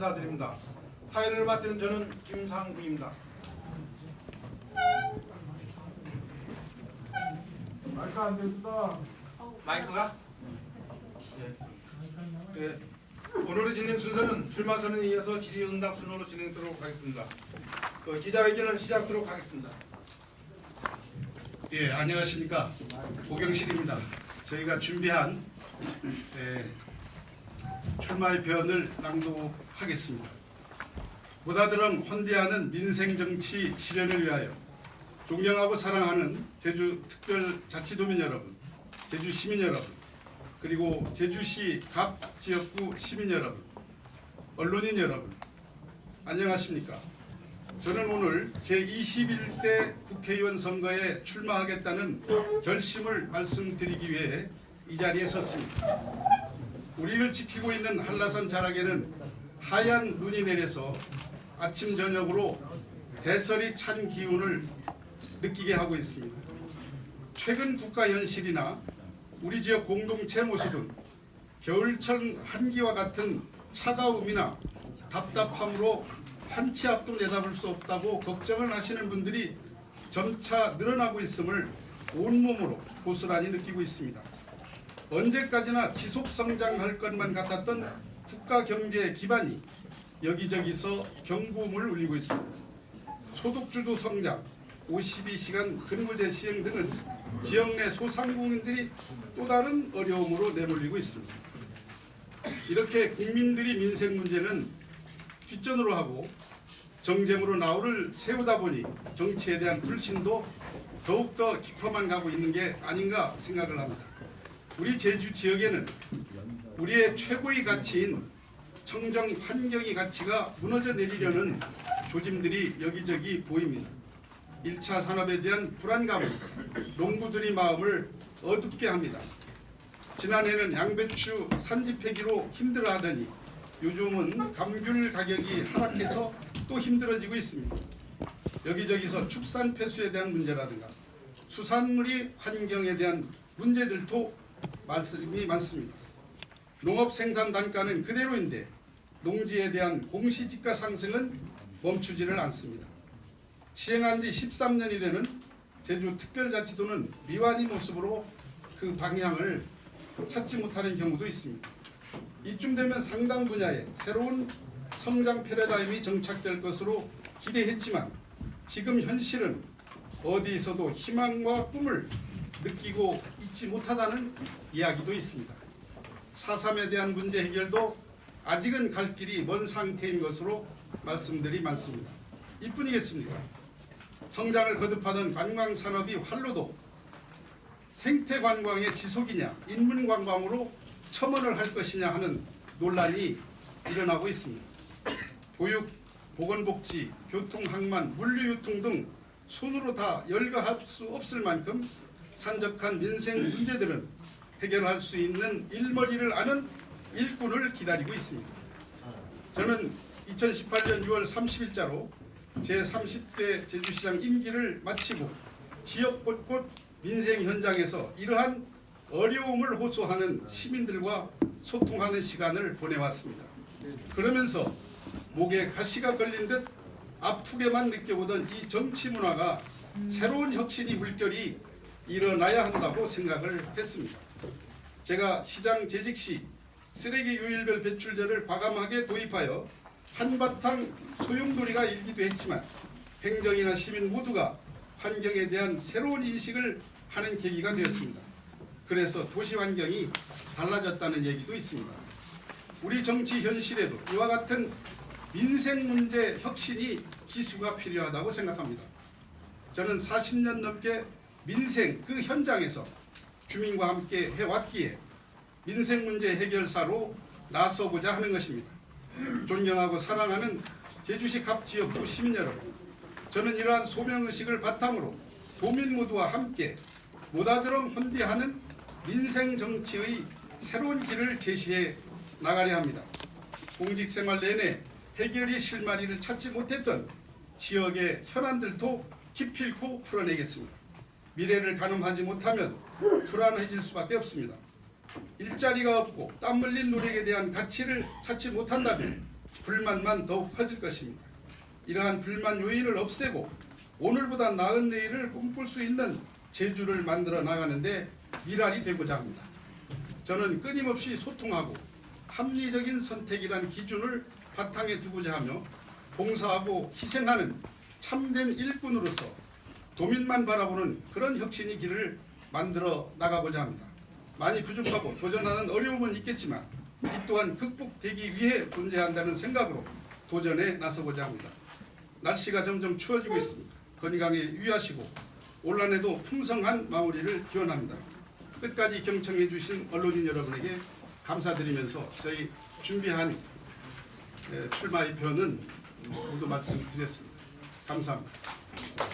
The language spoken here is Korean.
감사드립니다. 사회를 맡은 저는 김상구입니다. 마이크 안 됐다. 마이크가? 예. 예. 오늘의 진행 순서는 출마 선언에 이어서 질의응답 순으로 진행하도록 하겠습니다. 그 기자회견을 시작하도록 하겠습니다. 예, 안녕하십니까. 고경실입니다. 저희가 준비한 예, 출마의 변을 낭독하겠습니다. 무다드럼 헌대하는 민생정치 실현을 위하여 존경하고 사랑하는 제주 특별자치도민 여러분, 제주 시민 여러분, 그리고 제주시 갑 지역구 시민 여러분, 언론인 여러분, 안녕하십니까? 저는 오늘 제21대 국회의원 선거에 출마하겠다는 결심을 말씀드리기 위해 이 자리에 섰습니다. 우리를 지키고 있는 한라산 자락에는 하얀 눈이 내려서 아침 저녁으로 대설이 찬 기운을 느끼게 하고 있습니다. 최근 국가 현실이나 우리 지역 공동체 모습은 겨울철 한기와 같은 차가움이나 답답함으로 한치 앞도 내다볼 수 없다고 걱정을 하시는 분들이 점차 늘어나고 있음을 온몸으로 고스란히 느끼고 있습니다. 언제까지나 지속 성장할 것만 같았던 국가 경제의 기반이 여기저기서 경고음을 울리고 있습니다. 소득주도 성장, 52시간 근무제 시행 등은 지역 내 소상공인들이 또 다른 어려움으로 내몰리고 있습니다. 이렇게 국민들이 민생 문제는 뒷전으로 하고 정쟁으로 나우를 세우다 보니 정치에 대한 불신도 더욱더 깊어만 가고 있는 게 아닌가 생각을 합니다. 우리 제주 지역에는 우리의 최고의 가치인 청정 환경의 가치가 무너져 내리려는 조짐들이 여기저기 보입니다. 1차 산업에 대한 불안감은 농부들의 마음을 어둡게 합니다. 지난해는 양배추 산지 폐기로 힘들어하더니 요즘은 감귤 가격이 하락해서 또 힘들어지고 있습니다. 여기저기서 축산 폐수에 대한 문제라든가 수산물이 환경에 대한 문제들도 말씀이 많습니다. 농업 생산 단가는 그대로인데 농지에 대한 공시지가 상승은 멈추지를 않습니다. 시행한 지 13년이 되는 제주 특별자치도는 미완의 모습으로 그 방향을 찾지 못하는 경우도 있습니다. 이쯤 되면 상당 분야에 새로운 성장 패러다임이 정착될 것으로 기대했지만 지금 현실은 어디서도 희망과 꿈을 느끼고 있지 못하다는 이야기도 있습니다. 4.3에 대한 문제 해결도 아직은 갈 길이 먼 상태인 것으로 말씀들이 많습니다. 이뿐이겠습니까? 성장을 거듭하던 관광 산업이 활로도 생태 관광의 지속이냐 인문 관광으로 첨언을 할 것이냐 하는 논란이 일어나고 있습니다. 보육, 보건복지, 교통, 항만, 물류유통 등 손으로 다 열거할 수 없을 만큼 산적한 민생 문제들은 해결할 수 있는 일머리를 아는 일꾼을 기다리고 있습니다. 저는 2018년 6월 30일자로 제30대 제주시장 임기를 마치고 지역 곳곳 민생 현장에서 이러한 어려움을 호소하는 시민들과 소통하는 시간을 보내왔습니다. 그러면서 목에 가시가 걸린 듯 아프게만 느껴보던 이 정치 문화가 새로운 혁신이 물결이 일어나야 한다고 생각을 했습니다. 제가 시장 재직 시 쓰레기 유일별 배출제를 과감하게 도입하여 한바탕 소용돌이가 일기도 했지만 행정이나 시민 모두가 환경에 대한 새로운 인식을 하는 계기가 되었습니다. 그래서 도시 환경이 달라졌다는 얘기도 있습니다. 우리 정치 현실에도 이와 같은 민생 문제 혁신이 기수가 필요하다고 생각합니다. 저는 40년 넘게 민생 그 현장에서 주민과 함께 해왔기에 민생 문제 해결사로 나서고자 하는 것입니다. 존경하고 사랑하는 제주시 갑 지역구 시민 여러분, 저는 이러한 소명의식을 바탕으로 도민 모두와 함께 모다드럼 헌대하는 민생 정치의 새로운 길을 제시해 나가려 합니다. 공직 생활 내내 해결이 실마리를 찾지 못했던 지역의 현안들도 기필코 풀어내겠습니다. 미래를 가늠하지 못하면 불안해질 수밖에 없습니다. 일자리가 없고 땀 흘린 노력에 대한 가치를 찾지 못한다면 불만만 더욱 커질 것입니다. 이러한 불만 요인을 없애고 오늘보다 나은 내일을 꿈꿀 수 있는 제주를 만들어 나가는데 미랄이 되고자 합니다. 저는 끊임없이 소통하고 합리적인 선택이란 기준을 바탕에 두고자 하며 봉사하고 희생하는 참된 일꾼으로서 도민만 바라보는 그런 혁신의 길을 만들어 나가고자 합니다. 많이 부족하고 도전하는 어려움은 있겠지만 이 또한 극복되기 위해 존재한다는 생각으로 도전에 나서고자 합니다. 날씨가 점점 추워지고 있습니다. 건강에 유의하시고 올한해도 풍성한 마무리를 기원합니다. 끝까지 경청해 주신 언론인 여러분에게 감사드리면서 저희 준비한 에, 출마의 표는 모두 말씀드렸습니다. 감사합니다.